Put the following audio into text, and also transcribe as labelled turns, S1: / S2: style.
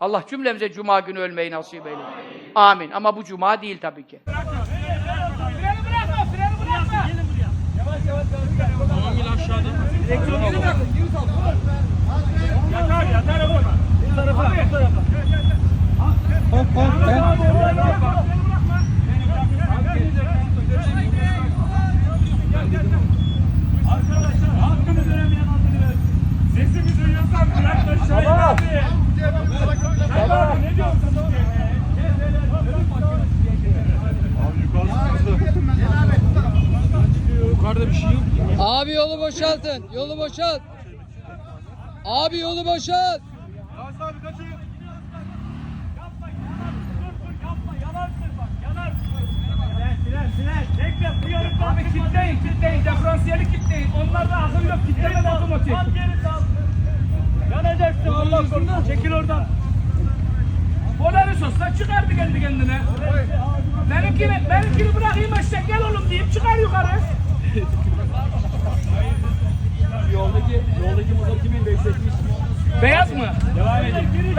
S1: Allah cümlemize cuma günü ölmeyi nasip eylesin. Amin. Ama bu cuma değil tabii ki.
S2: Freni bırakma, freni bırakma.
S3: Tamam gel aşağıda.
S2: Yatar, yatar ama. Bu tarafa, bu tarafa.
S4: Hop hop ben.
S2: Arkadaşlar hakkını veremeyen hakkını ver. Sesimizi duyuyorsan bırak da şahit
S3: Yukarıda bir şey yok.
S4: Abi yolu boşaltın. Yolu boşalt. Abi yolu boşalt.
S2: Bekle, bu yarıktan
S5: Abi kitleyin, kitleyin. Diferansiyeli kitleyin. Onlarda akıl yok. Kitleme otomatik.
S2: Al geri sal. Yanacaksın Allah korusun. Çekil oradan.
S5: Polaris olsa çıkardı kendi kendine. Benimkini, benimkini bırakayım aşağı gel oğlum yoldaki, yoldaki motor kimin bekletmiş? Beyaz mı? Devam edin.